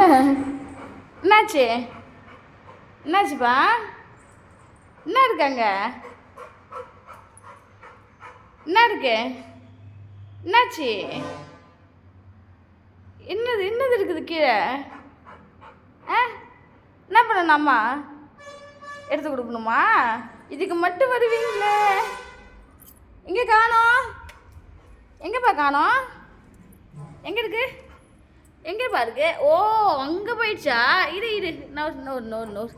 என்ன? என்னாச்சு? என்னாச்சுப்பா? என்ன இருக்காங்க என்ன இருக்கு? என்னாச்சு? என்னது என்னது இருக்குது கீழே? ஆ? என்ன பண்ணணும் அம்மா? எடுத்து கொடுக்கணுமா? இதுக்கு மட்டும் வருவீங்களே. எங்கே காணோம்? எங்கேப்பா காணோம்? எங்கே இருக்குது எங்கேப்பா இருக்கு ஓ அங்கே போயிடுச்சா? இரு இரு. நவர் நவர் நவர் நவர்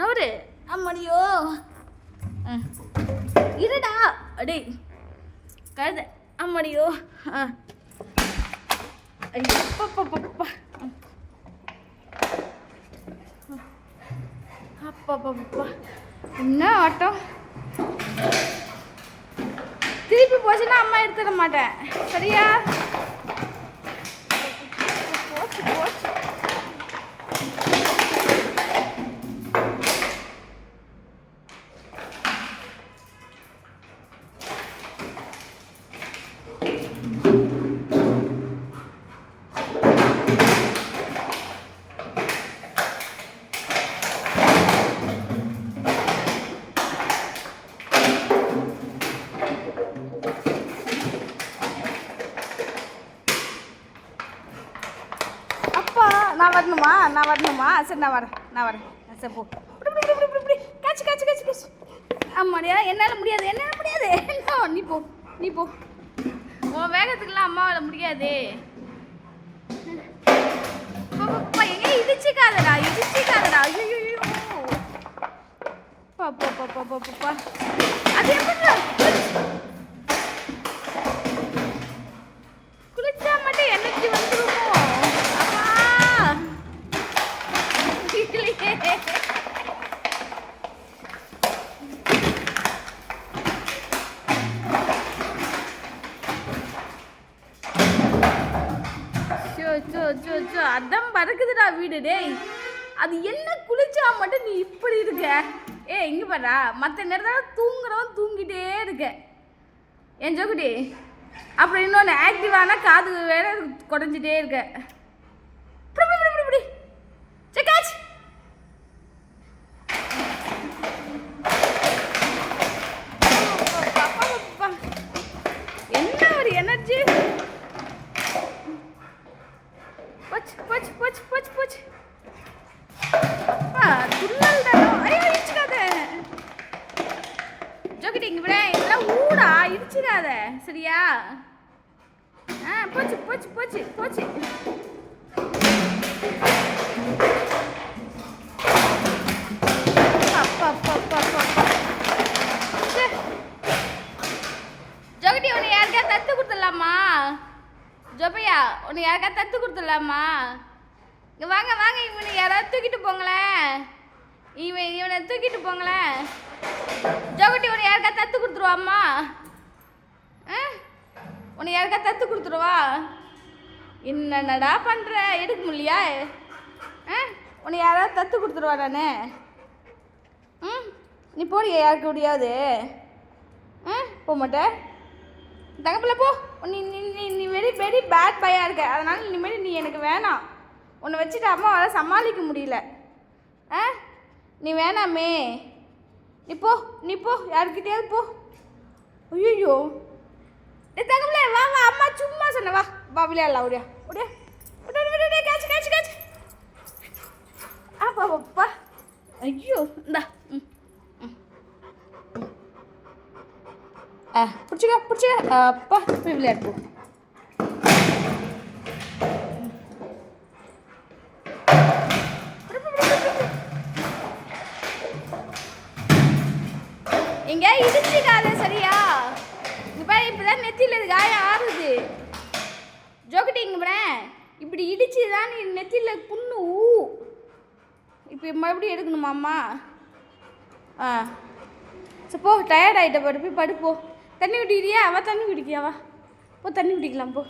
நவரு. அம்மாடியோ. இருடா. அடே. கழுத. அம்மாடியோ. அப்பப்பப்பப்பா அப்பப்பப்பா என்ன ஆட்டம் திருப்பி போச்சுன்னா அம்மா எடுத்துட மாட்டேன். சரியா? நான் வரணுமா? நான் வரணுமா? சரி நான் வரேன். நான் வரேன். சரி போ. இப்படி, இப்படி, இப்படி, இப்படி, காய்ச்சி காய்ச்சி காய்ச்சி காய்ச்சி. ஆமாடியா என்னால் முடியாது. என்னால் முடியாது. என்ன நீ போ. நீ போ. உன் வேகத்துக்குலாம் அம்மாவால் முடியாது. எங்க? இடிச்சிக்காதடா இடிச்சிக்காதடா. ஐயோ பா பா பா பா பா. அது எப்படி சோ சோ சோ அதான் பறக்குதுடா வீடு டேய். அது என்ன குளிச்சா மட்டும் நீ இப்படி இருக்க? ஏ இங்கே பாரா மற்ற நேரத்தில் தூங்குறவன் தூங்கிட்டே இருக்க. என் ஜோகுடி அப்புறம் இன்னொன்று ஆக்டிவான காது வேற குடஞ்சிட்டே இருக்க. இப்படி, இப்படி, என்ன ஒரு எனர்ஜி சரியா? ஆ போச்சு போச்சு போச்சு போச்சு. அப்பா உன்னை யாருக்கா தத்து கொடுத்துடலாமா? ஜோபையா உன்னை யாருக்கா தத்து கொடுத்துடலாமா? இங்கே வாங்க வாங்க இவனை யாராவது தூக்கிட்டு போங்களேன். இவன் இவனை தூக்கிட்டு போங்களேன். ஜோகட்டி உன்னை யாருக்கா தத்து கொடுத்துருவாம்மா உன்னை யாருக்கா தத்து கொடுத்துருவா என்னடா பண்ணுற எடுக்க முடியலையா? ஆ? உன்னை யாராவது தத்து கொடுத்துருவா நான்? ம்? நீ போடியா யாருக்கு முடியாது ஆ? போக மாட்டேன் தங்கப்பில் போ. நீ நீ நீ நீ வெரி வெரி பேட் பையாக இருக்க. அதனால் இனிமேல் நீ எனக்கு வேணாம். உன்னை வச்சுட்டு அம்மாவால் சமாளிக்க முடியல. ஆ? நீ வேணாமே. நீ போ. நீ போ. யாருக்கிட்டேயாவது போ. ஐயோ டே தங்கப்பிள்ள வா வா அம்மா சும்மா சொன்ன வா வா விளையாடலாம் Odia Odia Odia catch catch catch அப்பா அப்பா ஐயோ இந்தா ம் ம் ஆ பிடிச்சிக்க பிடிச்சிக்க அப்பா போய் விளையாடு போ எங்க இடிச்சுக்காத சரியா இங்க பாரு இப்போதான் நெத்தியில் இது காயம் ஆறுது. ஜோக்கிட்டி இங்க இப்படி இடிச்சு தான் நீ நெத்தியில் புண்ணு ஊ. இப்போ மறுபடியும் எடுக்கணுமாம்மா ஆ. சரி போ. டயர்ட் ஆகிட்ட படு போய் படு தண்ணி குடிக்கிறியா? அவள் தண்ணி குடிக்கியா வா. போ தண்ணி குடிக்கலாம் போ.